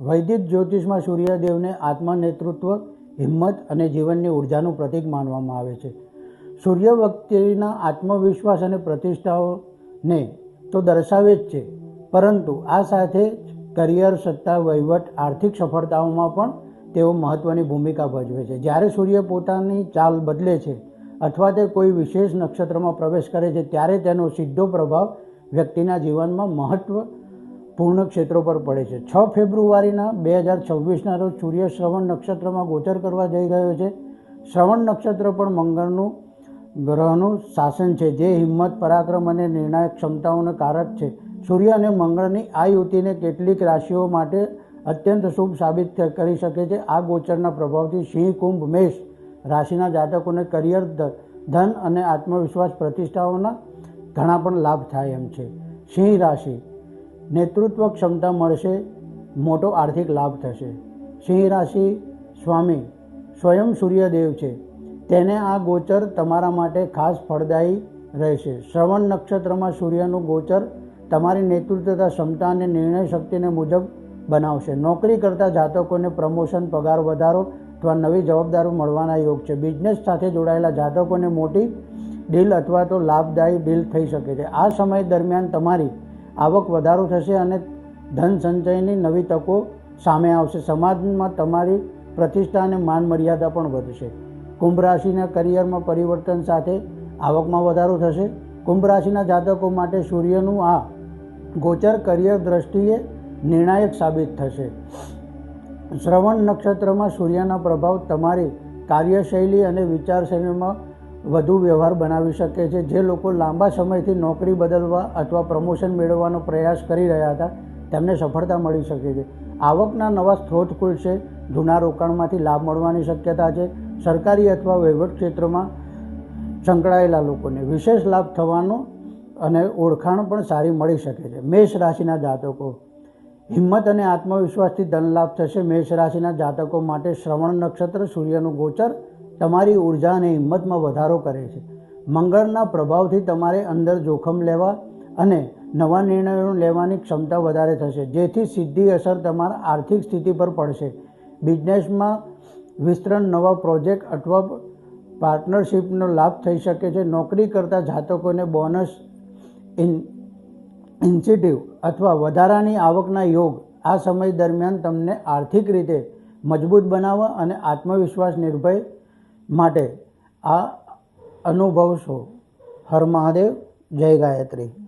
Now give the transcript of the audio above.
વૈદિક જ્યોતિષમાં સૂર્યદેવને આત્મા નેતૃત્વ, હિંમત અને જીવનની ઉર્જાનું પ્રતીક માનવામાં આવે છે. સૂર્ય વ્યક્તિના આત્મવિશ્વાસ અને પ્રતિષ્ઠાઓને તો દર્શાવે જ છે, પરંતુ આ સાથે જ કરિયર, સત્તા, વહીવટ, આર્થિક સફળતાઓમાં પણ તેઓ મહત્ત્વની ભૂમિકા ભજવે છે. જ્યારે સૂર્ય પોતાની ચાલ બદલે છે અથવા તે કોઈ વિશેષ નક્ષત્રમાં પ્રવેશ કરે છે, ત્યારે તેનો સીધો પ્રભાવ વ્યક્તિના જીવનમાં મહત્વપૂર્ણ ક્ષેત્રો પર પડે છે. છ ફેબ્રુઆરીના બે હજાર છવ્વીસના રોજ સૂર્ય શ્રવણ નક્ષત્રમાં ગોચર કરવા જઈ રહ્યો છે. શ્રવણ નક્ષત્ર પણ મંગળનું ગ્રહનું શાસન છે, જે હિંમત, પરાક્રમ અને નિર્ણાયક ક્ષમતાઓને કારક છે. સૂર્ય અને મંગળની આ યુતિને કેટલીક રાશિઓ માટે અત્યંત શુભ સાબિત કરી શકે છે. આ ગોચરના પ્રભાવથી સિંહ, કુંભ, મેષ રાશિના જાતકોને કરિયર ધન અને આત્મવિશ્વાસ પ્રતિષ્ઠાઓના ઘણા પણ લાભ થાય એમ છે. સિંહ રાશિ નેતૃત્વ ક્ષમતા મળશે, મોટો આર્થિક લાભ થશે. સિંહ રાશિ, સ્વામી, સ્વયં સૂર્યદેવ છે. તેને આ ગોચર તમારા માટે ખાસ ફળદાયી રહેશે. શ્રવણ નક્ષત્રમાં સૂર્યનું ગોચર તમારી નેતૃત્વતા, ક્ષમતા અને નિર્ણય શક્તિને મુજબ બનાવશે. નોકરી કરતા જાતકોને પ્રમોશન, પગાર વધારો અથવા નવી જવાબદારી મળવાના યોગ છે. બિઝનેસ સાથે જોડાયેલા જાતકોને મોટી ડીલ અથવા તો લાભદાયી ડીલ થઈ શકે છે. આ સમય દરમિયાન તમારી આવક વધારો થશે અને ધન સંચયની નવી તકો સામે આવશે. સમાજમાં તમારી પ્રતિષ્ઠા અને માન મર્યાદા પણ વધશે. કુંભ રાશિના કરિયરમાં પરિવર્તન સાથે આવકમાં વધારો થશે. કુંભ રાશિના જાતકો માટે સૂર્યનું આ ગોચર કરિયર દ્રષ્ટિએ નિર્ણાયક સાબિત થશે. શ્રવણ નક્ષત્રમાં સૂર્યના પ્રભાવ તમારી કાર્યશૈલી અને વિચારશૈલીમાં વધુ વ્યવહાર બનાવી શકે છે. જે લોકો લાંબા સમયથી નોકરી બદલવા અથવા પ્રમોશન મેળવવાનો પ્રયાસ કરી રહ્યા હતા, તેમને સફળતા મળી શકે છે. આવકના નવા સ્ત્રોત ખુલશે. જૂના રોકાણમાંથી લાભ મળવાની શક્યતા છે. સરકારી અથવા વહીવટ ક્ષેત્રમાં સંકળાયેલા લોકોને વિશેષ લાભ થવાનો અને ઓળખાણ પણ સારી મળી શકે છે. મેષ રાશિના જાતકો. હિંમત અને આત્મવિશ્વાસથી ધન લાભ થશે. મેષ રાશિના જાતકો માટે શ્રવણ નક્ષત્ર સૂર્યનું ગોચર તમારી ઊર્જા અને હિંમતમાં વધારો કરે છે. મંગળના પ્રભાવથી તમારે અંદર જોખમ લેવા અને નવા નિર્ણયો લેવાની ક્ષમતા વધારે થશે, જેથી સીધી અસર તમારા આર્થિક સ્થિતિ પર પડશે. બિઝનેસમાં વિસ્તરણ, નવા પ્રોજેક્ટ અથવા પાર્ટનરશિપનો લાભ થઈ શકે છે. નોકરી કરતા જાતકોને બોનસ, ઇન ઇન્સેટિવ અથવા વધારાની આવકના યોગ આ સમય દરમિયાન તમને આર્થિક રીતે મજબૂત બનાવવા અને આત્મવિશ્વાસ નિર્ભય માટે આ અનુભવશો. હર મહાદેવ જય ગાયત્રી.